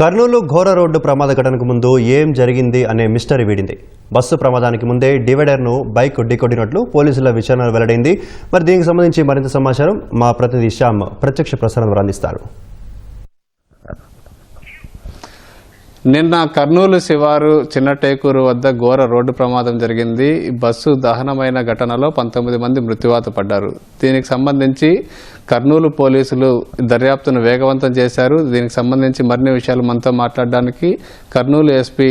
కర్నూలు ఘోర రోడ్డు ప్రమాద ఘటనకు ముందు ఏం జరిగింది అనే మిస్టరీ వీడింది. బస్సు ప్రమాదానికి ముందే డివైడర్ను బైక్ ఢీకొట్టినట్లు పోలీసుల విచారణ వెల్లడైంది. మరి దీనికి సంబంధించి మరింత సమాచారం మా ప్రతినిధి శ్యామ్ ప్రత్యక్ష ప్రసారం అందిస్తారు. నిన్న కర్నూలు శివారు చిన్నటేకూరు వద్ద ఘోర రోడ్డు ప్రమాదం జరిగింది. బస్సు దహనమైన ఘటనలో పంతొమ్మిది మంది మృత్యువాత పడ్డారు. దీనికి సంబంధించి కర్నూలు పోలీసులు దర్యాప్తును వేగవంతం చేశారు. దీనికి సంబంధించి మరిన్ని విషయాలు మనతో మాట్లాడడానికి కర్నూలు ఎస్పీ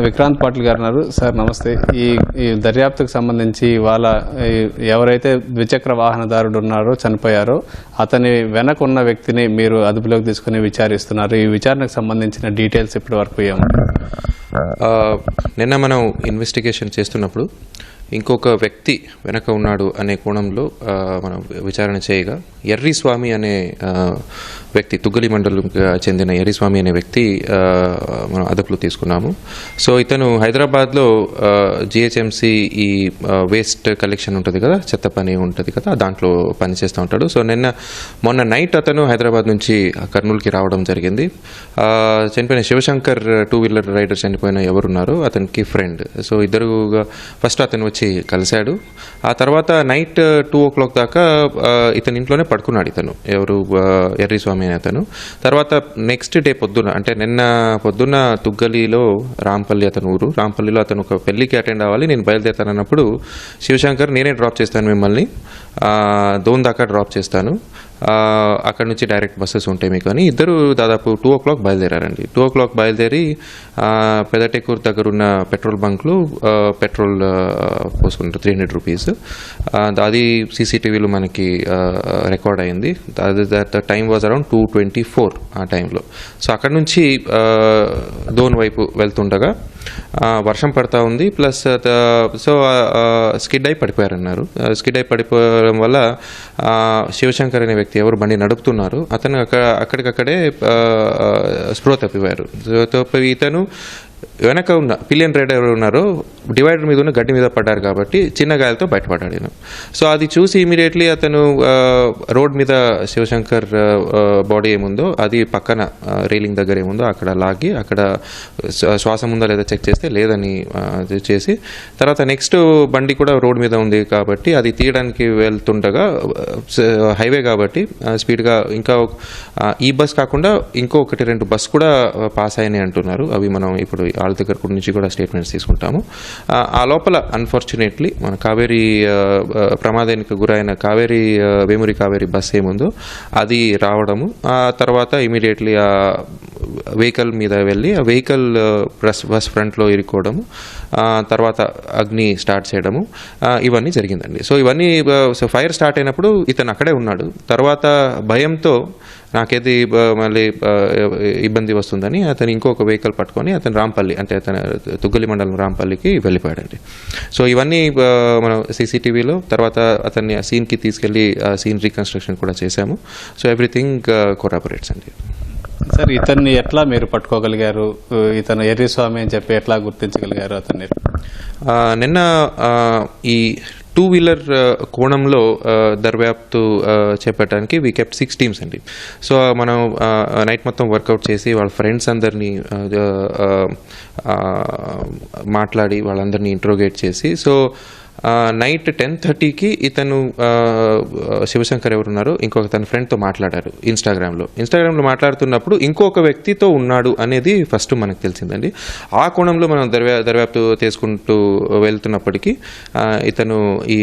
విక్రాంత్ పాటిల్ గారు ఉన్నారు. సార్ నమస్తే. ఈ ఈ దర్యాప్తుకు సంబంధించి వాళ్ళ ఎవరైతే ద్విచక్ర వాహనదారుడు ఉన్నారో చనిపోయారో అతని వెనక ఉన్న వ్యక్తిని మీరు అదుపులోకి తీసుకుని విచారిస్తున్నారు. ఈ విచారణకు సంబంధించిన డీటెయిల్స్ ఇప్పుడు వరకు నిన్న మనం ఇన్వెస్టిగేషన్ చేస్తున్నప్పుడు ఇంకొక వ్యక్తి వెనక ఉన్నాడు అనే కోణంలో మనం విచారణ చేయగా ఎర్రి స్వామి అనే వ్యక్తి తుగ్గలి మండలంకి చెందిన ఎరిస్వామి అనే వ్యక్తి మనం అదుపులో తీసుకున్నాము. సో ఇతను హైదరాబాద్లో జిహెచ్ఎంసి ఈ వేస్ట్ కలెక్షన్ ఉంటుంది కదా చెత్త పని ఉంటుంది కదా దాంట్లో పని చేస్తూ ఉంటాడు. సో నిన్న మొన్న నైట్ అతను హైదరాబాద్ నుంచి కర్నూలుకి రావడం జరిగింది. చనిపోయిన శివశంకర్ టూ వీలర్ రైడర్ చనిపోయిన ఎవరున్నారో అతనికి ఫ్రెండ్. సో ఇద్దరుగా ఫస్ట్ అతను వచ్చి కలిశాడు. ఆ తర్వాత నైట్ టూ ఓ క్లాక్ దాకా ఇతని ఇంట్లోనే పడుకున్నాడు ఇతను. ఎవరు ఎర్రీస్వామి ఎర్రి స్వామి అనే అతను తర్వాత నెక్స్ట్ డే పొద్దున అంటే నిన్న పొద్దున్న తుగ్గలిలో రాంపల్లి అతను ఊరు రాంపల్లిలో అతను ఒక పెళ్ళికి అటెండ్ అవ్వాలి నేను బయలుదేరుతానన్నప్పుడు శివశంకర్ నేనే డ్రాప్ చేస్తాను మిమ్మల్ని. దోన్ దాకా డ్రాప్ చేస్తాను. అక్కడ నుంచి డైరెక్ట్ బస్సెస్ ఉంటాయి మీకు అని. ఇద్దరు దాదాపు టూ ఓ క్లాక్ బయలుదేరారండి. టూ ఓ క్లాక్ బయలుదేరి ఆ, దగ్గర ఉన్న పెట్రోల్ బంక్లో పెట్రోల్ పోసుకుంటారు. Three hundred rupees. అది సీసీటీవీలో మనకి రికార్డ్ అయింది. అది that time was around two twenty four ఆ టైంలో. సో అక్కడ నుంచి దోన్ వైపు వెళ్తుండగా వర్షం పడతా ఉంది. ప్లస్ సో స్కిడ్ అయి పడిపోయారన్నారు. స్కిడ్ అయి పడిపోవడం వల్ల శివశంకర్ అనే వ్యక్తి ఎవరు బండి నడుపుతున్నారు. అతను అక్కడ అక్కడికక్కడే స్పృహ తప్పిపోయారు. సో ఇతను వెనక ఉన్న పిలియన్ రైడర్ ఎవరు ఉన్నారో డివైడర్ మీద ఉన్న గడ్డి మీద పడ్డారు కాబట్టి చిన్న గాయాలతో బయటపడ్డాడు నేను సో అది చూసి ఇమీడియట్లీ అతను రోడ్ మీద శివశంకర్ బాడీ ఏముందో అది పక్కన రైలింగ్ దగ్గర ఏముందో అక్కడ లాగి అక్కడ శ్వాసం ఉందా లేదా చెక్ చేస్తే లేదని అది చేసి తర్వాత నెక్స్ట్ బండి కూడా రోడ్ మీద ఉంది కాబట్టి అది తీయడానికి వెళ్తుండగా హైవే కాబట్టి స్పీడ్గా ఇంకా ఈ బస్ కాకుండా ఇంకో ఒకటి రెండు బస్ కూడా పాస్ అయినాయి అంటున్నారు. అవి మనం ఇప్పుడు వాళ్ళ దగ్గర నుంచి కూడా స్టేట్మెంట్స్ తీసుకుంటాము. ఆ, లోపల అన్ఫార్చునేట్లీ మన కావేరీ ప్రమాదానికి గురైన కావేరీ వేమూరి కావేరీ బస్ ఏముందో అది రావడము. ఆ తర్వాత ఇమీడియట్లీ ఆ వెహికల్ మీద వెళ్ళి ఆ వెహికల్ బస్ బస్ ఫ్రంట్లో ఇరుక్కోవడము తర్వాత అగ్ని స్టార్ట్ చేయడము ఇవన్నీ జరిగిందండి. సో ఇవన్నీ సో ఫైర్ స్టార్ట్ అయినప్పుడు ఇతను అక్కడే ఉన్నాడు. తర్వాత భయంతో నాకేది మళ్ళీ ఇబ్బంది వస్తుందని అతను ఇంకొక వెహికల్ పట్టుకొని అతను రాంపల్లి అంటే అతను తుగ్గలి మండలం రాంపల్లికి వెళ్ళిపోయాడండి. సో ఇవన్నీ మనం సీసీటీవీలో తర్వాత అతన్ని ఆ సీన్కి తీసుకెళ్ళి ఆ సీన్ రీకన్స్ట్రక్షన్ కూడా చేశాము. సో ఎవ్రీథింగ్ కొరాబరేట్స్ అండి. సార్ ఇతన్ని ఎట్లా మీరు పట్టుకోగలిగారు? ఇతను ఎర్రిస్వామి అని చెప్పి ఎట్లా గుర్తించగలిగారు అతన్ని? నిన్న ఈ టూ వీలర్ కోణంలో దర్వ్యాప్తు దర్యాప్తు చేపట్టడానికి వీ కెప్ సిక్స్ టీమ్స్ అండి. సో మనం నైట్ మొత్తం వర్కౌట్ చేసి వాళ్ళ ఫ్రెండ్స్ అందరినీ మాట్లాడి వాళ్ళందరినీ ఇంట్రోగేట్ చేసి సో నైట్ టెన్ థర్టీకి ఇతను శివశంకర్ ఎవరున్నారు ఇంకొక తన ఫ్రెండ్తో మాట్లాడారు ఇన్స్టాగ్రామ్లో ఇన్స్టాగ్రామ్లో మాట్లాడుతున్నప్పుడు ఇంకొక వ్యక్తితో ఉన్నాడు అనేది ఫస్ట్ మనకు తెలిసిందండి. ఆ కోణంలో మనం దర్యా దర్యాప్తు చేసుకుంటూ వెళ్తున్నప్పటికీ ఇతను ఈ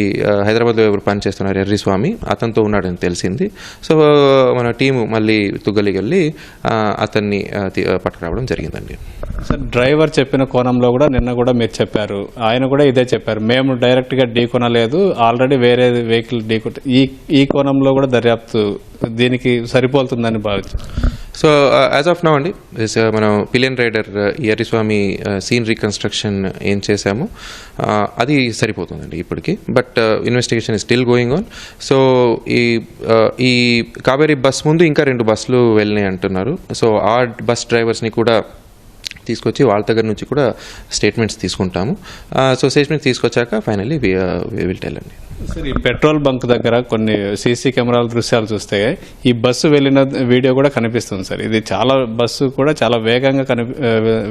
హైదరాబాద్లో ఎవరు పనిచేస్తున్నారు? ఎర్రి స్వామి అతనితో ఉన్నాడని తెలిసింది. సో మన టీము మళ్ళీ తుగ్గలికి వెళ్ళి అతన్ని పట్టుకురావడం జరిగిందండి. సార్ డ్రైవర్ చెప్పిన కోణంలో కూడా నిన్న కూడా మీరు చెప్పారు. ఆయన కూడా ఇదే చెప్పారు. మేము డైరెక్ట్ గా ఢీకొనలేదు ఆల్రెడీ వేరే వెహికల్ ఢీకొట్ట ఈ ఈ కోణంలో కూడా దర్యాప్తు దీనికి సరిపోతుందని భావించు. సో యాజ్ ఆఫ్ నౌ అండి uh, మనం pillion rider Erriswamy scene reconstruction ఏం చేశామో. అది సరిపోతుందండి ఇప్పటికి. But investigation still going on so ఈ uh, ఈ కావేరీ బస్ ముందు ఇంకా రెండు బస్సులు వెళ్ళినాయి అంటున్నారు. సో ఆ బస్ డ్రైవర్స్ని కూడా తీసుకొచ్చి వాళ్ళ దగ్గర నుంచి కూడా స్టేట్మెంట్స్ తీసుకుంటాము. సో స్టేట్మెంట్స్ తీసుకొచ్చాక ఫైనల్లీ విల్ టెల్ అండి. సార్ ఈ పెట్రోల్ బంక్ దగ్గర కొన్ని సీసీ కెమెరాల దృశ్యాలు చూస్తే ఈ బస్సు వెళ్ళిన వీడియో కూడా కనిపిస్తుంది సార్ ఇది చాలా బస్సు కూడా చాలా వేగంగా కని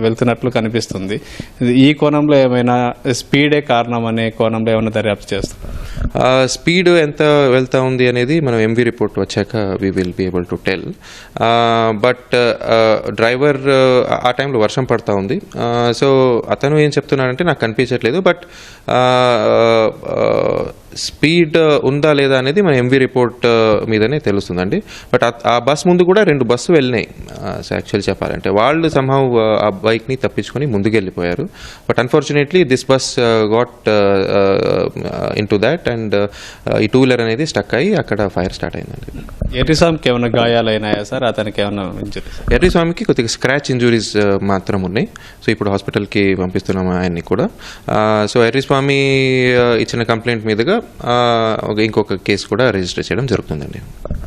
వెళ్తున్నట్లు కనిపిస్తుంది. ఈ కోణంలో ఏమైనా స్పీడే కారణం అనే కోణంలో ఏమైనా దర్యాప్తు చేస్తారు? స్పీడ్ ఎంత వెళ్తా ఉంది అనేది మనం ఎంవి రిపోర్ట్ వచ్చాక we will be able to tell but driver ఆ టైంలో వర్షం పడతా ఉంది. సో అతను ఏం చెప్తున్నాడంటే నాకు కనిపించట్లేదు బట్ స్పీడ్ ఉందా లేదా అనేది మన ఎంవి రిపోర్ట్ మీదనే తెలుస్తుందండి. బట్ ఆ బస్ ముందు కూడా రెండు బస్సు వెళ్ళినాయి యాక్చువల్ చెప్పాలంటే. వాళ్ళు సంహవ్ ఆ బైక్ని తప్పించుకొని ముందుకు వెళ్ళిపోయారు but unfortunately this bus got into that and ఈ టూ వీలర్ అనేది స్టక్ అయ్యి అక్కడ ఫైర్ స్టార్ట్ అయిందండి. ఎరిసాంకి ఏమైనా గాయాలైనాయా సార్? అతనికి ఏమైనా ఇంజరీస్ ఎర్రి స్వామికి కొద్దిగా స్క్రాచ్ ఇంజురీస్ మాత్రం ఉన్నాయి. సో ఇప్పుడు హాస్పిటల్కి పంపిస్తున్నాము ఆయన్ని కూడా. సో ఎర్రి స్వామి ఆ, ఇచ్చిన కంప్లైంట్ మీదుగా ఇంకొక కేసు కూడా రిజిస్టర్ చేయడం జరుగుతుందండి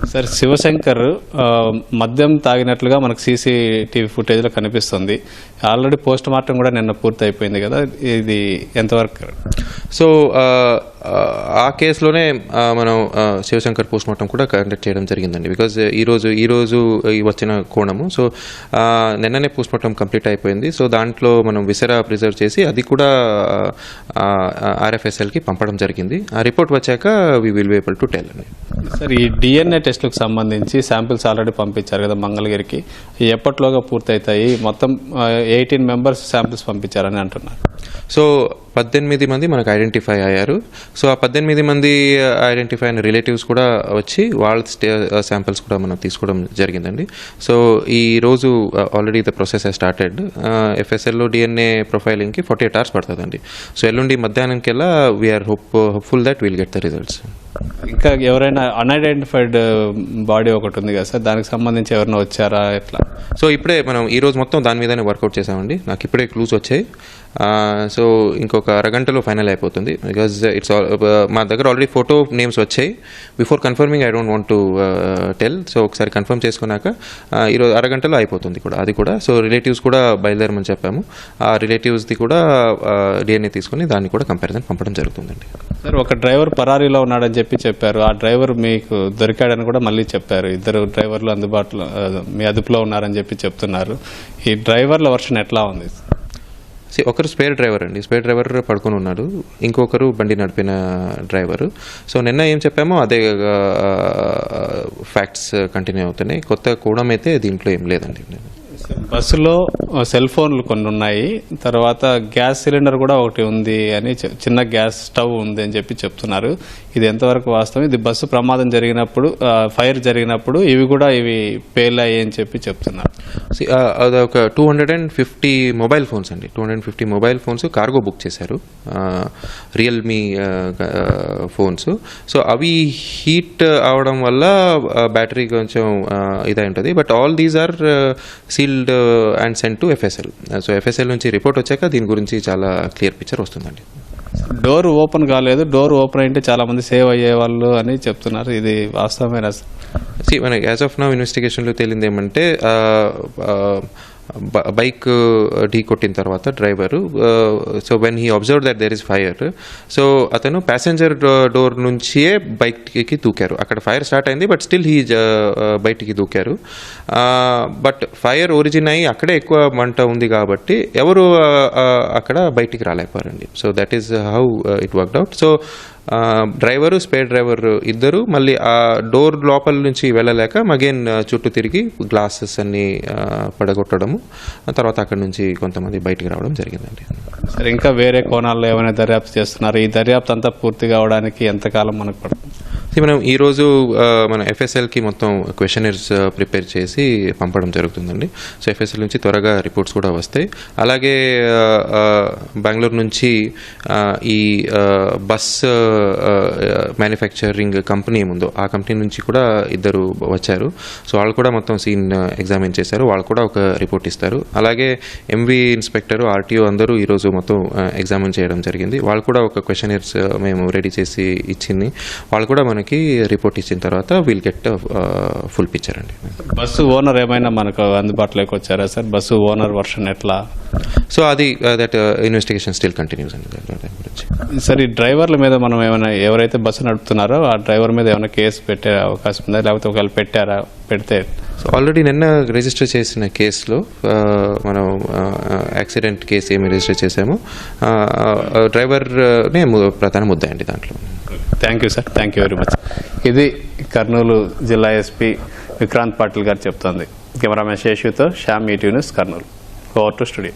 సార్ శివశంకర్ మద్యం తాగినట్లుగా మనకు సీసీటీవీ ఫుటేజ్లో కనిపిస్తుంది ఆల్రెడీ పోస్ట్ మార్టం కూడా నిన్న పూర్తి అయిపోయింది కదా ఇది ఎంతవరకు? సో ఆ, కేసులోనే మనం శివశంకర్ పోస్ట్ మార్టం కూడా కండక్ట్ చేయడం జరిగిందండి. బికాజ్ ఈరోజు ఈరోజు వచ్చిన కోణము సో నిన్ననే పోస్ట్ మార్టం కంప్లీట్ అయిపోయింది. సో దాంట్లో మనం విసరా ప్రిజర్వ్ చేసి అది కూడా ఆర్ఎఫ్ఎస్ఎల్కి పంపడం జరిగింది. ఆ రిపోర్ట్ వచ్చాక we will be able to tell అండి. సార్ ఈ డిఎన్ఏ టెస్ట్లకు సంబంధించి శాంపిల్స్ ఆల్రెడీ పంపించారు కదా మంగళగిరికి. ఎప్పట్లోగా పూర్తవుతాయి మొత్తం ఎయిటీన్ మెంబర్స్ శాంపిల్స్ పంపించారని అంటున్నారు. సో పద్దెనిమిది మంది మనకు ఐడెంటిఫై అయ్యారు. సో ఆ పద్దెనిమిది పద్దెనిమిది మంది ఐడెంటిఫై అయిన రిలేటివ్స్ కూడా వచ్చి వాళ్ళ స్టే శాంపిల్స్ కూడా మనం తీసుకోవడం జరిగిందండి. సో ఈ రోజు already the process has started ఎఫ్ఎస్ఎల్లో DNA ప్రొఫైలింగ్కి ఫార్టీ ఎయిట్ అవర్స్ పడుతుందండి. సో ఎల్లుండి మధ్యాహ్నంకెల్లా we're hope hopeful that will get the results ఇంకా ఎవరైనా అన్ఐడెంటిఫైడ్ బాడీ ఒకటి ఉంది కదా సార్ దానికి సంబంధించి ఎవరైనా వచ్చారా ఎట్లా? సో ఇప్పుడే మనం ఈ రోజు మొత్తం దాని మీదనే వర్కౌట్ చేసామండి. నాకు ఇప్పుడే క్లూస్ వచ్చాయి. సో ఇంకొక అరగంటలో ఫైనల్ అయిపోతుంది. బికాజ్ ఇట్స్ మా దగ్గర ఆల్రెడీ ఫోటో నేమ్స్ వచ్చాయి. Before confirming I don't want to tell so ఒకసారి కన్ఫర్మ్ చేసుకున్నాక uh, ఈరోజు అరగంటలో అయిపోతుంది కూడా అది కూడా. సో రిలేటివ్స్ కూడా బయలుదేరమని చెప్పాము. ఆ రిలేటివ్స్ది కూడా డిఎన్ఏ తీసుకుని దాన్ని కూడా కంపారిజన్ పంపడం జరుగుతుందండి. సార్ ఒక డ్రైవర్ పరారీలో ఉన్నాడని చెప్పి చెప్పారు. ఆ డ్రైవర్ మీకు దొరికాడని కూడా మళ్ళీ చెప్పారు. ఇద్దరు డ్రైవర్లు అందుబాటులో మీ అదుపులో ఉన్నారని చెప్పి చెప్తున్నారు. ఈ డ్రైవర్ల వర్షన్ ఎట్లా ఉంది? ఒకరు స్పేర్ డ్రైవర్ అండి. స్పేర్ డ్రైవర్ పడుకొని ఉన్నాడు ఇంకొకరు బండి నడిపిన డ్రైవరు. సో నిన్న ఏం చెప్పామో అదే ఫ్యాక్ట్స్ కంటిన్యూ అవుతున్నాయి. కొత్త అయితే దీంట్లో ఏం లేదండి. బస్సులో సెల్ ఫోన్లు కొన్ని ఉన్నాయి. తర్వాత గ్యాస్ సిలిండర్ కూడా ఒకటి ఉంది అని చిన్న గ్యాస్ స్టవ్ ఉంది అని చెప్పి చెప్తున్నారు. ఇది ఎంతవరకు వాస్తవం? ఇది బస్సు ప్రమాదం జరిగినప్పుడు ఫైర్ జరిగినప్పుడు ఇవి కూడా ఇవి పేలాయి అని చెప్పి చెప్తున్నారు. అది ఒక two hundred and fifty mobile phones అండి. Two hundred fifty mobile phones cargo book చేశారు. రియల్మీ ఫోన్స్ సో అవి హీట్ అవడం వల్ల బ్యాటరీ కొంచెం ఇదై ఉంటుంది. But all these are sealed and sent to FSL so FSL నుంచి రిపోర్ట్ వచ్చాక దీని గురించి చాలా క్లియర్ పిక్చర్ వస్తుందండి. డోర్ ఓపెన్ కాలేదు. డోర్ ఓపెన్ అయితే చాలా మంది సేవ్ అయ్యే వాళ్ళు అని చెప్తున్నారు. ఇది వాస్తవమైన సి మన యాజ్ ఆఫ్ నౌ ఇన్వెస్టిగేషన్లో తేలింది ఏమంటే బైక్ ఢీ కొట్టిన తర్వాత driver so when he observe that there is fire so అతను ప్యాసింజర్ డోర్ నుంచే బైక్కి దూకారు. అక్కడ ఫైర్ స్టార్ట్ అయింది బట్ స్టిల్ హీ బయటికి దూకారు. బట్ ఫైర్ ఒరిజిన్ అయ్యి అక్కడే ఎక్కువ మంట ఉంది కాబట్టి ఎవరు అక్కడ బయటికి రాలేకపోయారండి. So that is how it worked out so driver spare driver ఇద్దరు. మళ్ళీ ఆ డోర్ లోపల నుంచి వెళ్ళలేక మగేన్ చుట్టూ తిరిగి గ్లాసెస్ అన్ని పడగొట్టడము. తర్వాత అక్కడ నుంచి కొంతమంది బయటికి రావడం జరిగిందండి. సరే ఇంకా వేరే కోణాల్లో ఏమైనా దర్యాప్తు చేస్తున్నారు? ఈ దర్యాప్తు అంతా పూర్తి కావడానికి ఎంతకాలం మనకు పడుతుంది? మనం ఈరోజు మన ఎఫ్ఎస్ఎల్కి మొత్తం క్వశ్చనర్స్ ప్రిపేర్ చేసి పంపడం జరుగుతుందండి. సో ఎఫ్ఎస్ఎల్ నుంచి త్వరగా రిపోర్ట్స్ కూడా వస్తాయి. అలాగే బెంగళూరు నుంచి ఈ బస్ మ్యానుఫ్యాక్చరింగ్ కంపెనీ ఏముందో ఆ కంపెనీ నుంచి కూడా ఇద్దరు వచ్చారు. సో వాళ్ళు కూడా మొత్తం సీన్ ఎగ్జామిన్ చేశారు. వాళ్ళు కూడా ఒక రిపోర్ట్ ఇస్తారు. అలాగే ఎంవి ఇన్స్పెక్టర్ ఆర్టీఓ అందరూ ఈరోజు మొత్తం ఎగ్జామిన్ చేయడం జరిగింది. వాళ్ళు కూడా ఒక క్వశ్చనర్స్ మేము రెడీ చేసి ఇచ్చింది. వాళ్ళు కూడా మన మనకి రిపోర్ట్ ఇచ్చిన తర్వాత విల్ గెట్ ఫుల్ పిక్చర్ అండి. బస్సు ఓనర్ ఏమైనా మనకు అందుబాటులోకి వచ్చారా సార్? బస్సు ఓనర్ వర్షన్ ఎట్లా? సో అది దట్ ఇన్వెస్టిగేషన్ స్టిల్ కంటిన్యూస్ అండి. దాని దాని గురించి. సార్ ఈ డ్రైవర్ల మీద మనం ఏమైనా ఎవరైతే బస్సు నడుపుతున్నారో ఆ డ్రైవర్ మీద ఏమైనా కేసు పెట్టే అవకాశం ఉందా? లేకపోతే ఒకవేళ పెట్టారా? పెడితే. సో ఆల్రెడీ నిన్న రిజిస్టర్ చేసిన కేసులో ఆ, మనం యాక్సిడెంట్ కేసు ఏమి రిజిస్టర్ చేసామో డ్రైవర్నే ప్రధాన ముద్ద అండి దాంట్లో. Thank you sir. Thank you very much. ఇది కర్నూలు జిల్లా ఎస్పీ విక్రాంత్ పాటిల్ గారు చెప్తోంది. Cameraman శేషుతో Shyam ET news Kurnool. Over to studio.